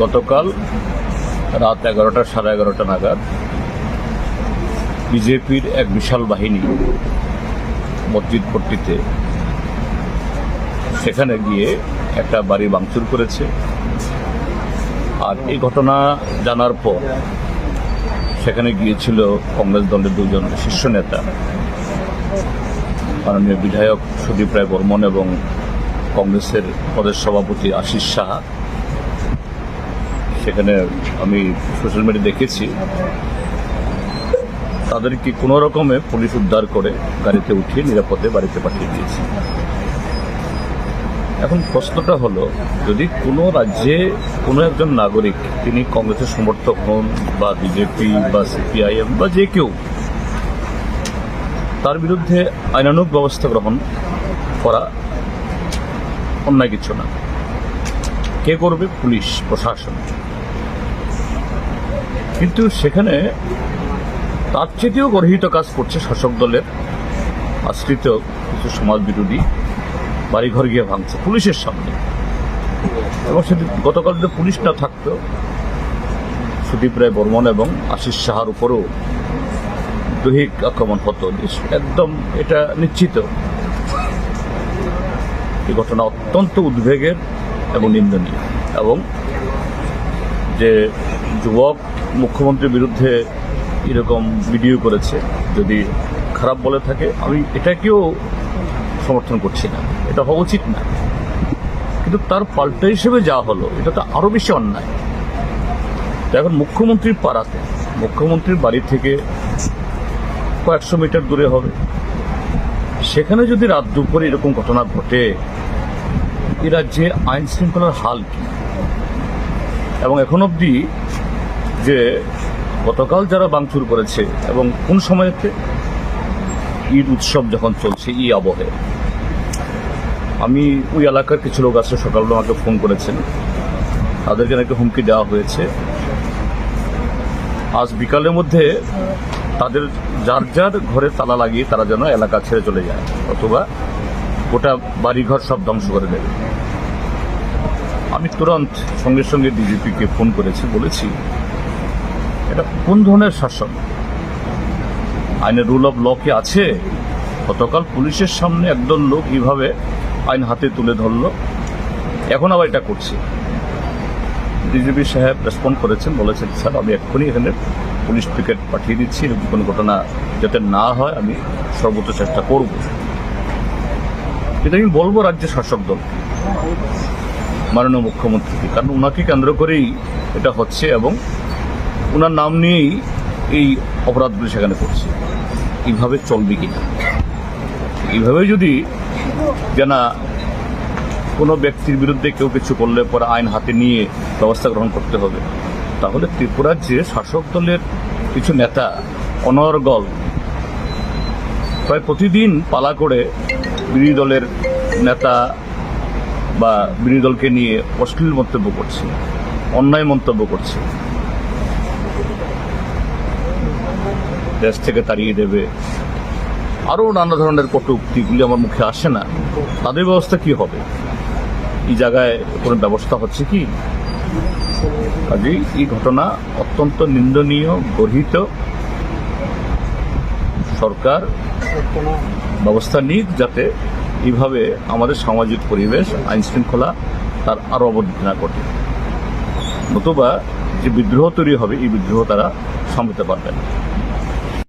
গতকাল রাত এগারোটা, সাড়ে এগারোটা নাগাদ বিজেপির এক বিশাল বাহিনী মসজিদ পট্টিতে সেখানে গিয়ে একটা বাড়ি ভাঙচুর করেছে। আর এই ঘটনা জানার পর সেখানে গিয়েছিল কংগ্রেস দলের দুজন শীর্ষ নেতা, মাননীয় বিধায়ক সুদীপ রায় বর্মন এবং কংগ্রেসের প্রদেশ সভাপতি আশিস সাহা। সেখানে আমি সোশ্যাল মিডিয়া দেখেছি। তাদেরকে কোনো রকমে পুলিশ উদ্ধার করে গাড়িতে উঠিয়ে নিরাপদে বাড়িতে পাঠিয়ে দিয়েছে। এখন প্রশ্নটা হলো, যদি কোনো রাজ্যে কোনো একজন নাগরিক, তিনি কংগ্রেসের সমর্থক হন বা বিজেপি বা সিপিআইএম বা যে কেউ, তার বিরুদ্ধে আইনানুগ ব্যবস্থা গ্রহণ করা অন্যায় কিছু না। কে করবে? পুলিশ, প্রশাসন। কিন্তু সেখানে তার চেয়েও গর্হিত কাজ করছে শাসক দলের আশ্রিত কিছু সমাজ বিরোধী বাড়িঘর গিয়ে ভাঙছে পুলিশের সামনে। এবং সেদিন গতকাল যদি পুলিশ না থাকতো, সুদীপ রায় বর্মন এবং আশিস সাহার উপরেও দৈহিক আক্রমণ হতো। একদম এটা নিশ্চিত। এই ঘটনা অত্যন্ত উদ্বেগের এবং নিন্দনীয়। এবং যে যুবক মুখ্যমন্ত্রীর বিরুদ্ধে এরকম ভিডিও করেছে, যদি খারাপ বলে থাকে, আমি এটাকেও সমর্থন করছি না। এটা হওয়া উচিত না। কিন্তু তার পাল্টা হিসেবে যা হলো, এটা তো আরও বেশি অন্যায়। এখন মুখ্যমন্ত্রীর পাড়াতে, মুখ্যমন্ত্রীর বাড়ি থেকে কয়েকশো মিটার দূরে হবে। সেখানে যদি রাত দুপুরে এরকম ঘটনা ঘটে, এ রাজ্যে আইন শৃঙ্খলার হাল কি? এবং এখন অবধি যে গতকাল যারা বাংচুর করেছে এবং কোন সময়তে ঈদ উৎসব যখন চলছে, এই আবহে। আমি ওই এলাকার কিছু লোক আছে, সকালবেলা আমাকে ফোন করেছেন। তাদেরকে নাকি হুমকি দেওয়া হয়েছে। আজ বিকালের মধ্যে তাদের যার যার ঘরে তালা লাগিয়ে তারা যেন এলাকা ছেড়ে চলে যায়, অথবা গোটা বাড়িঘর সব ধ্বংস করে দেবে। আমি তুরন্ত সঙ্গে সঙ্গে ডিজিপিকে ফোন করেছি, বলেছি, এটা কোন ধরনের শাসন? আইনের রুল অফ ল কি আছে? গতকাল পুলিশের সামনে একদল লোক এইভাবে আইন হাতে তুলে ধরলো। এখন আবার এটা করছে। ডিজিপি সাহেব রেসপন্ড করেছেন, বলেছেন, স্যার, আমি এক্ষুনি এখানে পুলিশ পিকেট পাঠিয়ে দিচ্ছি। এরকম কোনো ঘটনা যাতে না হয়, আমি সর্বোচ্চ চেষ্টা করব। এটা আমি বলব রাজ্যের শাসক দল। মাননীয় মুখ্যমন্ত্রীকে কারণ ওনাকে কেন্দ্র করেই এটা হচ্ছে এবং ওনার নাম নিয়েই এই অপরাধগুলি সেখানে করছে এইভাবে চলবে কিনা এইভাবে যদি জানা কোনো ব্যক্তির বিরুদ্ধে কেউ কিছু করলে পরে আইন হাতে নিয়ে ব্যবস্থা গ্রহণ করতে হবে, তাহলে ত্রিপুরার যে শাসক দলের কিছু নেতা অনর্গল প্রায় প্রতিদিন পালা করে বিরোধী দলের নেতা বা বিরোধী দলকে নিয়ে অশ্লীল মন্তব্য করছে, অন্যায় মন্তব্য করছে। দেশ থেকে তাড়িয়ে দেবে। আরও নানা ধরনের কটুক্তিগুলি আমার মুখে আসে না। তাদের ব্যবস্থা কি হবে? এই জায়গায় কোনো ব্যবস্থা হচ্ছে কি? কাজেই এই ঘটনা অত্যন্ত নিন্দনীয়, গর্হিত। সরকার ব্যবস্থা নিক যাতে এইভাবে আমাদের সামাজিক পরিবেশ, আইন শৃঙ্খলা তার আরও অবনতি না ঘটে। নতুবা যে বিদ্রোহ তৈরি হবে, এই বিদ্রোহ তারা সামলাতে পারবে না।